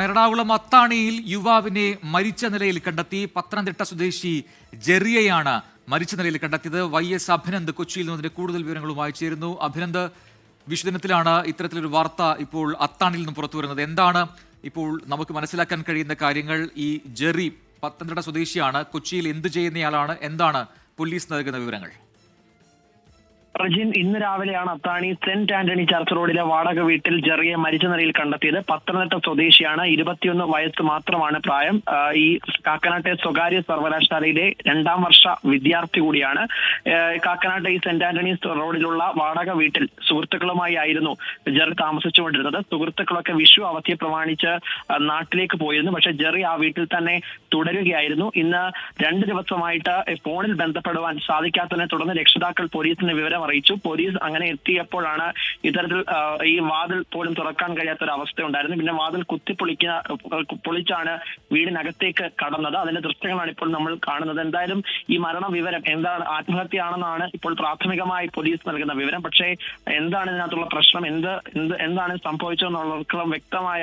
എറണാകുളം അത്താണിയിൽ യുവാവിനെ മരിച്ച നിലയിൽ കണ്ടെത്തി. പത്തനംതിട്ട സ്വദേശി ജെറിയയാണ് മരിച്ച നിലയിൽ കണ്ടെത്തിയത്. വൈ എസ് അഭിനന്ദ് കൊച്ചിയിൽ നിന്ന് അതിന്റെ കൂടുതൽ വിവരങ്ങളുമായി ചേരുന്നു. അഭിനന്ദ് വിശുദിനത്തിലാണ് ഇത്തരത്തിലൊരു വാർത്ത ഇപ്പോൾ അത്താണിയിൽ നിന്ന് പുറത്തു വരുന്നത്. എന്താണ് ഇപ്പോൾ നമുക്ക് മനസ്സിലാക്കാൻ കഴിയുന്ന കാര്യങ്ങൾ? ഈ ജെറി പത്തനംതിട്ട സ്വദേശിയാണ്. കൊച്ചിയിൽ എന്ത് ചെയ്യുന്നയാളാണ്? എന്താണ് പോലീസ് നൽകുന്ന വിവരങ്ങൾ? റജിൻ ഇന്ന് രാവിലെയാണ് അത്താണി സെന്റ് ആന്റണി ചർച്ച് റോഡിലെ വാടക വീട്ടിൽ ജെറിയെ മരിച്ച നിലയിൽ കണ്ടെത്തിയത്. പത്തനംതിട്ട സ്വദേശിയാണ്. ഇരുപത്തിയൊന്ന് വയസ്സ് മാത്രമാണ് പ്രായം. ഈ കാക്കനാട്ടെ സ്വകാര്യ സർവകലാശാലയിലെ രണ്ടാം വർഷ വിദ്യാർത്ഥി കൂടിയാണ്. കാക്കനാട്ടെ ഈ സെന്റ് ആന്റണി റോഡിലുള്ള വാടക വീട്ടിൽ സുഹൃത്തുക്കളുമായി ആയിരുന്നു ജെറി താമസിച്ചുകൊണ്ടിരുന്നത്. സുഹൃത്തുക്കളൊക്കെ വിഷു അവധിയെ പ്രമാണിച്ച് നാട്ടിലേക്ക് പോയിരുന്നു. പക്ഷെ ജെറി ആ വീട്ടിൽ തന്നെ തുടരുകയായിരുന്നു. ഇന്ന് രണ്ട് ദിവസമായിട്ട് ഫോണിൽ ബന്ധപ്പെടുവാൻ സാധിക്കാത്തതിനെ തുടർന്ന് രക്ഷിതാക്കൾ പോലീസിന് വിവരം അറിയിച്ചു. പോലീസ് അങ്ങനെ എത്തിയപ്പോഴാണ് ഇത്തരത്തിൽ ഈ വാതിൽ പോലും തുറക്കാൻ കഴിയാത്ത ഒരു അവസ്ഥ ഉണ്ടായിരുന്നു പിന്നെ വാതിൽ കുത്തിപ്പൊളിക്കുന്ന പൊളിച്ചാണ് വീടിനകത്തേക്ക് കടന്നത്. അതിന്റെ ദൃശ്യങ്ങളാണ് ഇപ്പോൾ നമ്മൾ കാണുന്നത്. എന്തായാലും ഈ മരണ വിവരം എന്താണ് ആത്മഹത്യയാണെന്നാണ് ഇപ്പോൾ പ്രാഥമികമായി പോലീസ് നൽകുന്ന വിവരം. പക്ഷേ എന്താണ് ഇതിനകത്തുള്ള പ്രശ്നം? എന്ത് എന്ത് എന്താണ് സംഭവിച്ചതെന്നുള്ളവർക്കുള്ള വ്യക്തമായ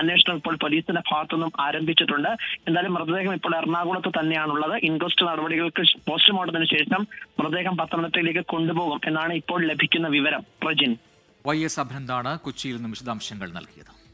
അന്വേഷണം ഇപ്പോൾ പോലീസിന്റെ ഭാഗത്തുനിന്നും ആരംഭിച്ചിട്ടുണ്ട്. എന്തായാലും മൃതദേഹം ഇപ്പോൾ എറണാകുളത്ത് തന്നെയാണുള്ളത്. ഇൻക്വസ്റ്റ് നടപടികൾക്ക് പോസ്റ്റ്മോർട്ടത്തിന് ശേഷം മൃതദേഹം പത്തനംതിട്ടയിലേക്ക് കൊണ്ടുപോകും. എന്നാണ് ഇപ്പോൾ ലഭിക്കുന്ന വിവരം. പ്രജിൻ. വൈ എസ് അഭിനന്ദാണ് കൊച്ചിയിൽ നിന്നും വിശദാംശങ്ങൾ നൽകിയത്.